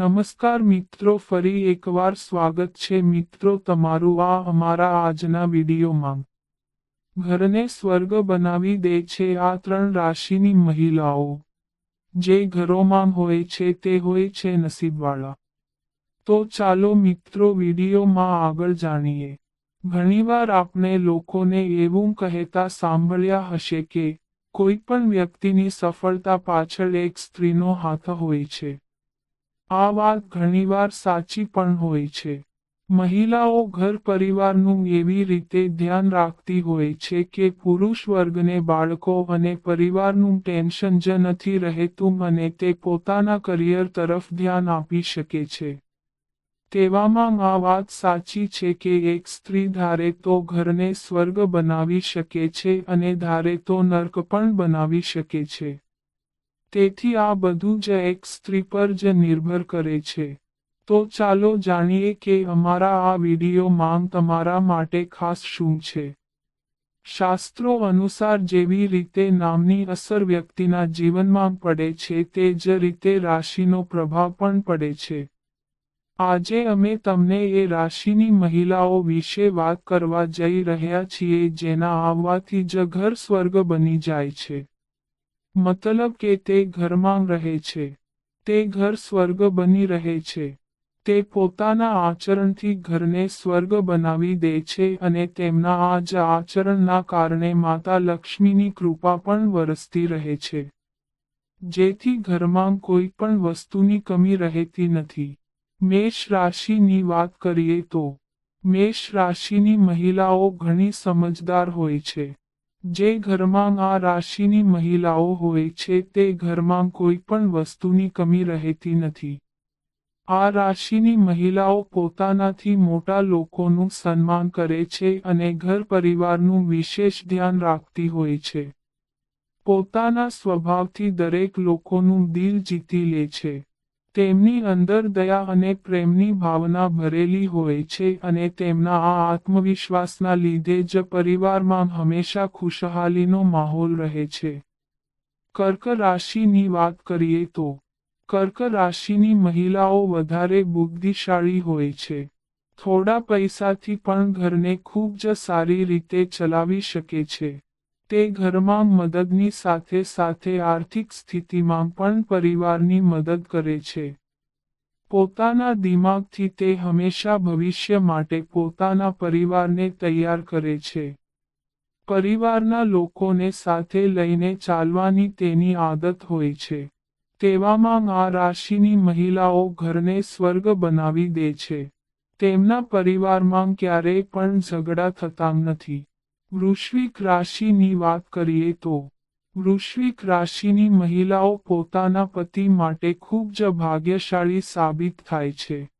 નમસ્કાર મિત્રો, ફરી એકવાર સ્વાગત છે મિત્રો તમારું આ અમારા આજના વિડીયોમાં. ઘરને સ્વર્ગ બનાવી દે છે આ ત્રણ રાશિની મહિલાઓ. જે ઘરોમાં હોય છે તે હોય છે નસીબવાળા. તો ચાલો મિત્રો વિડીયોમાં આગળ જાણીએ. ઘણીવાર આપણે લોકોને એવું કહેતા સાંભળ્યા હશે કે કોઈ પણ વ્યક્તિની સફળતા પાછળ એક સ્ત્રીનો હાથ હોય છે. આ વાત ઘણીવાર સાચી પણ હોય છે. મહિલાઓ ઘર પરિવારનું એવી રીતે ધ્યાન રાખતી હોય છે કે પુરુષ વર્ગને બાળકો અને પરિવારનું ટેન્શન જ નથી રહેતું અને તે પોતાના કરિયર તરફ ધ્યાન આપી શકે છે. તેવામાં આ વાત સાચી છે કે એક સ્ત્રી ધારે તો ઘરને સ્વર્ગ બનાવી શકે છે અને ધારે તો નર્ક પણ બનાવી શકે છે. તેથી આ બધું જ એક સ્ત્રી પર જ નિર્ભર કરે છે. તો ચાલો જાણીએ કે અમારા આ વીડિયો માંગ તમારા માટે ખાસ શું છે. શાસ્ત્રો અનુસાર જેવી રીતે નામની અસર વ્યક્તિના જીવનમાં પડે છે તે જ રીતે રાશિનો પ્રભાવ પણ પડે છે. આજે અમે તમને એ રાશિની મહિલાઓ વિશે વાત કરવા જઈ રહ્યા છીએ જેના આવવાથી જ ઘર સ્વર્ગ બની જાય છે. મતલબ કે તે ઘરમાં રહે છે. તે ઘર સ્વર્ગ બની રહે છે. તે પોતાના આચરણથી ઘરને સ્વર્ગ બનાવી દે છે અને તેમના આ જ આચરણના કારણે માતા લક્ષ્મીની કૃપા પણ વરસતી રહે છે. જેથી ઘરમાં કોઈ પણ વસ્તુની કમી રહેતી નથી. મેષ રાશિની વાત કરીએ તો, મેષ રાશિની મહિલાઓ ઘણી સમજદાર હોય છે. જે ઘરમાં આ રાશિની મહિલાઓ હોય છે તે ઘરમાં કોઈ પણ વસ્તુની કમી રહેતી નથી. આ રાશિની મહિલાઓ પોતાનાથી મોટા લોકોનું સન્માન કરે છે અને ઘર પરિવારનું વિશેષ ધ્યાન રાખતી હોય છે. પોતાના સ્વભાવથી દરેક લોકોનું દિલ જીતી લે છે. તેમની અંદર દયા અને પ્રેમની ભાવના ભરેલી હોય છે અને તેમના આ આત્મવિશ્વાસના લીધે જ પરિવારમાં હંમેશા ખુશહાલીનો માહોલ રહે છે. કર્ક રાશિની વાત કરીએ તો, કર્ક રાશિની મહિલાઓ વધારે બુદ્ધિશાળી હોય છે. થોડા પૈસાથી પણ ઘરને ખૂબ જ સારી રીતે ચલાવી શકે છે. તે ઘરમાં મદદની સાથે સાથે આર્થિક સ્થિતિમાં પણ પરિવારની મદદ કરે છે. પોતાના દિમાગથી તે હંમેશા ભવિષ્ય માટે પોતાના પરિવારને તૈયાર કરે છે. પરિવારના લોકોને સાથે લઈને ચાલવાની તેની આદત હોય છે. તેવામાં આ રાશિની મહિલાઓ ઘરને સ્વર્ગ બનાવી દે છે. તેમના પરિવારમાં ક્યારેય પણ ઝઘડા થતા નથી. વૃશ્વિક રાશિની વાત કરીએ તો, વૃશ્વિક રાશિની મહિલાઓ પોતાના પતિ માટે ખૂબ જ ભાગ્યશાળી સાબિત થાય છે.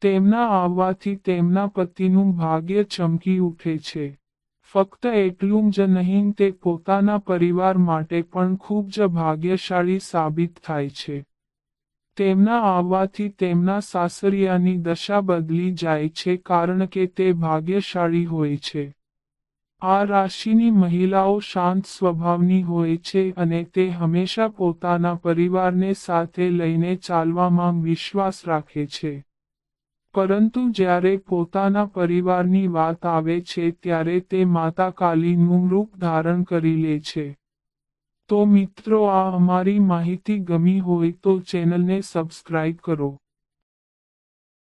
તેમના આવવાથી તેમના પતિનું ભાગ્ય ચમકી ઉઠે છે. ફક્ત એટલું જ નહીં, તે પોતાના પરિવાર માટે પણ ખૂબ જ ભાગ્યશાળી સાબિત થાય છે. તેમના આવવાથી તેમના સાસરિયાની દશા બદલી જાય છે કારણ કે તે ભાગ્યશાળી હોય છે. આ રાશિની મહિલાઓ શાંત સ્વભાવની હોય છે અને તે હંમેશા પોતાના પરિવારને સાથે લઈને ચાલવામાં વિશ્વાસ રાખે છે. પરંતુ જ્યારે પોતાના પરિવારની વાત આવે છે ત્યારે તે માતા કાલીનું રૂપ ધારણ કરી લે છે. તો મિત્રો, આ અમારી માહિતી ગમી હોય તો ચેનલને સબસ્ક્રાઇબ કરો.